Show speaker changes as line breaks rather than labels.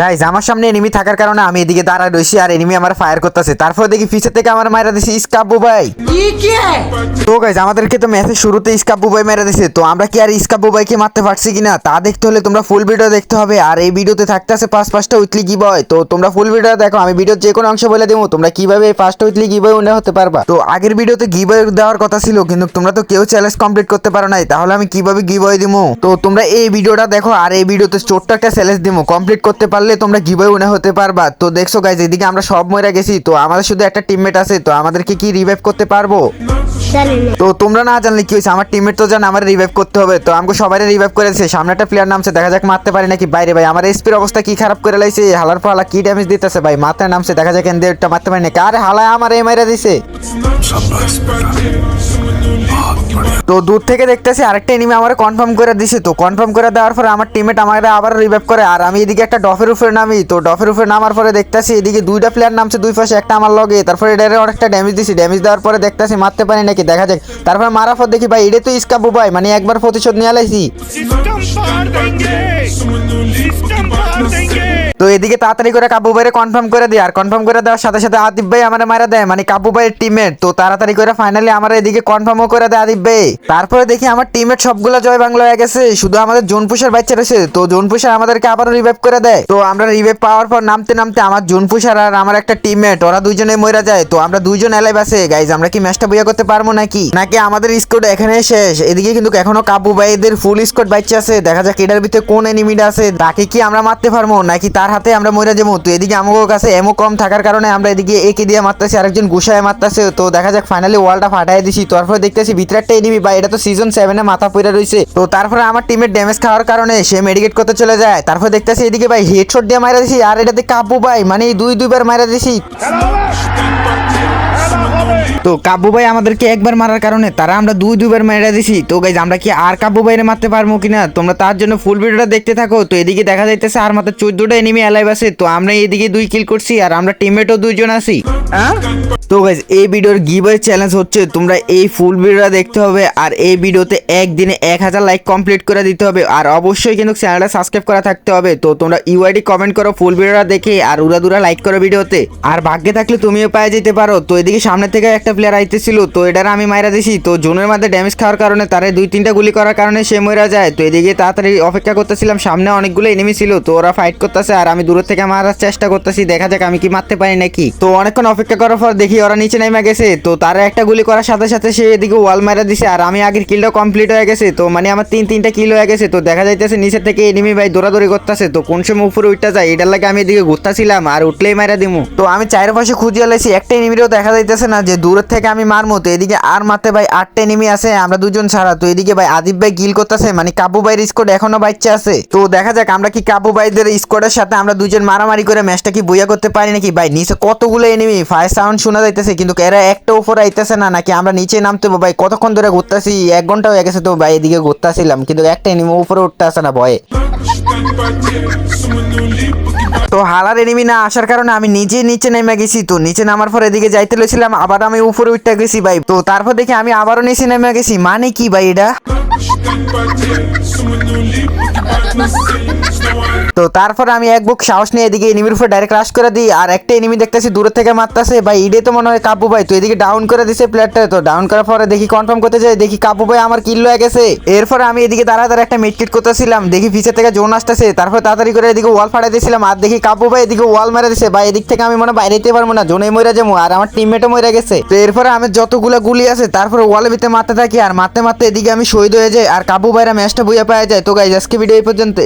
Guys আমার সামনে enemy থাকার কারণে আমি এদিকে দাঁড়ায় রয়েছি আর এনিমি আমার ফায়ার করতেছে। তারপর দেখি পিছের থেকে আমার মারা দিছে ইস্কাব্বু ভাই। তো গাইজ আমাদেরকে তো ম্যাচের শুরুতে ইস্কাব্বু ভাই মেরে দিছে। তো আমরা কি আর ইস্কাব্বু ভাইকে মারতে পারছি কিনা তা দেখতে হলে তোমরা ফুল ভিডিও দেখতে হবে। আর এই ভিডিওতে থাকতে আছে পাঁচ পাঁচটা উইকলি গিভ হয় তো তোমরা ফুল ভিডিও দেখো আমি ভিডিওর যে কোনো অংশ বলে দেবো। তোমরা কীভাবে এই পাঁচটা উইকলি গিভ হয় হতে পারবা? তো আগের ভিডিওতে গিভ দেওয়ার কথা ছিল কিন্তু তোমরা তো কেউ চ্যালেঞ্জ কমপ্লিট করতে পারো নাই। তাহলে আমি কীভাবে গিভ দিমু? তো তোমরা এই ভিডিওটা দেখো আর এই ভিডিওতে ছোট্ট একটা চ্যালেঞ্জ দিমু। কমপ্লিট করতে পারলে তোমরা গিভ উনে হতে পারবা। তো দেখছ গাইজ এদিকে আমরা সব মরে গেছি। তো আমাদের শুধু একটা টিমমেট আছে তো আমাদেরকে কি রিভাইভ করতে পারব? তো তোমরা না জানলে কি হয়েছে? আমার টিমমেট তো জানে আমার রিভাইভ করতে হবে। তো আমাকে সবাই রিভাইভ করেছে সামনে একটা প্লেয়ার নামছে দেখা যাক মারতে পারি নাকি। বাইরে ভাই আমার এসপির অবস্থা কি খারাপ করে লাইছে? হালার ফালা কি ড্যামেজ দিতেছে ভাই? মাথায় নামছে দেখা যাক এন মারতে পারি নাকি। আরে হালায় আমার এই মাইরা দিছে। তো দূর থেকে দেখতেছি আরেকটা এনিমি আমার কনফার্ম করে দিছি তো। কনফার্ম করে দেওয়ার পরে আমার টিমেট আমাকে আবার রিভাইভ করে। আর আমি এদিকে একটা ডফের উপরে নামি তো ডফের উপরে নামার পরে দেখতেছি এদিকে দুইটা প্লেয়ার নামছে দুই পাশে একটা আমার লগে। তারপরে এটারে অনেকটা ড্যামেজ দিছি। ড্যামেজ দেওয়ার পরে দেখতেছি মারতে পারি নাকি? দেখা যাক। তারপরে মারার পর দেখি ভাই এটা তো ইস্কাবু ভাই। মানে একবার প্রতিশোধ নিয়ে
আলাইছি।
তো এদিকে তাড়াতাড়ি করে কাবু ভাইয়ের কনফার্ম করে দিই। আর কনফার্ম করে দেওয়ার সাথে সাথে আদিব ভাই আমার মারা দেয়। মানে কাবু ভাইয়ের টিমের তো তাড়াতাড়ি করে ফাইনালি আমার এদিকে কনফার্মও করে দেয় আদিব ভাই। তারপরে দেখি আমার টিমমেট সবগুলো জয় বাংলা হয়ে গেছে। শুধু আমাদের জোনপুষার বাচ্চা রয়েছে। তো জোনপুষার আমাদেরকে আবারও রিভাইভ করে দেয়। তো আমরা রিভাইভ পাওয়ার পর নামতে নামতে আমার জোনপুষার আর আমার একটা টিমমেট ওরা দুজনে মরে যায়। তো আমরা দুইজন এলাইভ আছে। গাইজ আমরা কি ম্যাচটা বইয়া করতে পারব নাকি? নাকি আমাদের স্কোর এখানে শেষ? এদিকে কিন্তু এখনও কাবু ভাইদের ফুল স্কোর বাচ্চা আছে। দেখা যাক এটার ভিতরে কোন এনিমিটা আছে। তাকে কি আমরা মারতে পারব? নাকি তার হাতে আমরা মরে যাব? তো এদিকে আমাদের কাছে এমও কম থাকার কারণে আমরা এদিকে একে দিয়ে মারতেছি, আরেকজন গুসায় মারতেছে। তো দেখা যাক ফাইনালি ওয়ালটা ফাটাই দিছি। তারপরে দেখতেছি ভিতরে একটা এনিমি বা এটা তো সিজন সেভেনে মাথা পড়ে রয়েছে তো তারপরে আমার টিমের ড্যামেজ খাওয়ার কারণে সে মেডিকেট করতে চলে যায়। তারপরে দেখতেছি এদিকে ভাই হেডশট দিয়ে মারা দিছি, আর এটাতে কাবু ভাই মানে দুই দুইবার মারা দিছি। তো কাব্বু ভাই আমাদেরকে একবার মারার কারণে, তারা আমরা দুই দুইবার মেরে দিছি। তো গাইজ আমরা কি আর কাব্বু ভাইরে মারতে পারব কিনা? তোমরা তার জন্য ফুল ভিডিওটা দেখতে থাকো। তো এদিকে দেখা যাইতেছে আর মাত্র চোদ্দটা এনিমি অ্যালাইভ আছে। তো আমরা এদিকে দুই কিল করছি, আর আমরা টিমমেটও দুইজন আছি। তো গাইজ এই ভিডিওর গিভওয়ে চ্যালেঞ্জ হচ্ছে, তোমরা এই ফুল ভিডিওটা দেখতে হবে আর এই ভিডিওতে একদিনে এক হাজার লাইক কমপ্লিট করে দিতে হবে। আর অবশ্যই কিন্তু চ্যানেলটা সাবস্ক্রাইব করা থাকতে হবে। তো তোমরা ইউআইডি কমেন্ট করো ফুল ভিডিওটা দেখে আর উড়া দুরা লাইক করো ভিডিওতে। আর ভাগ্যে থাকলে তুমিও পায়ে যেতে পারো। তো এদিকে সামনে থেকে একটা প্লেয়ার আইতেছিল, তো এটার আমি মাইরা দিছি। তো জোনের মধ্যে ড্যামেজ খাওয়ার কারণে তারে দুই তিনটা গুলি করার কারণে সে মরে যায়। তো এদিকে তাড়াতাড়ি অপেক্ষা করতেছিলাম, সামনে অনেকগুলো এনিমি ছিল, তো ওরা ফাইট করতেছে আর আমি দূর থেকে মারার চেষ্টা করতেছি। দেখা যাক আমি কি মারতে পারি নাকি। তো অনেকক্ষণ অপেক্ষা করার পর দেখি ওরা নিচে নেমে গেছে। তো তারা একটা গুলি করার সাথে সাথে সে এদিকে ওয়াল মারা দিছে। আর আমি আগের কিলটা কমপ্লিট হয়ে গেছে। তো মানে আমার তিন, তিনটা কিল হয়ে গেছে। তো দেখা যাইতেছে নিচে থেকে এনিমি ভাই দৌড়াদৌড়ি করতেছে। তো কোন সময় উপরে উঠতে যায়, এটার লাগে আমি এদিকে ঘুরতেছিলাম আর উঠলেই মারা দিমু। তো আমি চায়ের পাশে খুঁজিয়ে লাইছি একটা এনিমিরও দেখা যাইতেছে না যে দূরের থেকে আমি মারমো। তো এদিকে আর মারতে ভাই আটটা এনিমি আছে, আমরা দুজন ছাড়া। তো এদিকে ভাই আদিব ভাই গিল করতেছে মানে কাবু ভাইয়ের স্কোর এখনও বাচ্চা আছে। তো দেখা যাক আমরা কি কাবু ভাইদের স্কোরের সাথে আমরা দুজন মারামারি করে ম্যাচটা কি বইয়া করতে পারি নাকি? ভাই, নিচে কতগুলো এনিমি ফায়ার সাউন্ড শোনা যাইতেছে, কিন্তু এরা একটা উপরে আইতেছে না, নাকি আমরা নিচে নামতে ভাই, কতক্ষণ ধরে ঘুরতেছি? এক ঘণ্টা হয়ে গেছে তো, ভাই, এদিকে ঘুরতেছিলাম, কিন্তু একটা এনিমি উপরে উঠতে আসে না, ভয়ে। তো হালার এনিমি না আসার কারণে আমি নিজে নিচে নেমে গেছি তো, নিচে নামার পর এদিকে যাইতে লইছিলাম, আবার আমি উপরে উঠতে গেছি, ভাই। তো তারপর দেখি আমি আবারও নিচে নেমে গেছি মানে কি, ভাই, এটা? তো তারপর আমি এক বুক সাহস নিয়ে এদিকে এনিমির উপর ডাইরেক্ট ক্রাশ করে দিই, আর একটা এনিমি দেখতেছি দূর থেকে মারতেছে। ভাই ইডে তো মনে হয় কাবু ভাই, তো এদিকে ডাউন করে দিছে প্লেয়ারটা তো ডাউন করার পরে দেখি কনফার্ম করতে যাই, দেখি কাবু ভাই আমার কিল হয়ে গেছে। এরপর আমি এদিকে তাড়াতাড়ি একটা মিটকিট করতেছিলাম, দেখি পিছের থেকে জোন আসতেছে। তারপর তাড়াতাড়ি করে এদিকে ওয়াল ফাটাই দিয়েছিলাম আর দেখি কাবু ভাই এদিকে ওয়াল মেরে দিছে। ভাই, এদিক থেকে আমি মনে বাইরে যেতে পারব না জোনে মরে যাব, আর আমার টিমমেটও মরে গেছে। তো এরপরে আমি যতগুলো গুলি আছে, তারপরে ওয়ালের ভিতরে মারতে থাকি, আর মারতে মারতে এদিকে আমি শহীদ হয়ে যাই, আর কাবু ভাইরা ম্যাচটা বইয়া পাওয়া যায়। তো গাইজ আজকে ভিডিও এই পর্যন্ত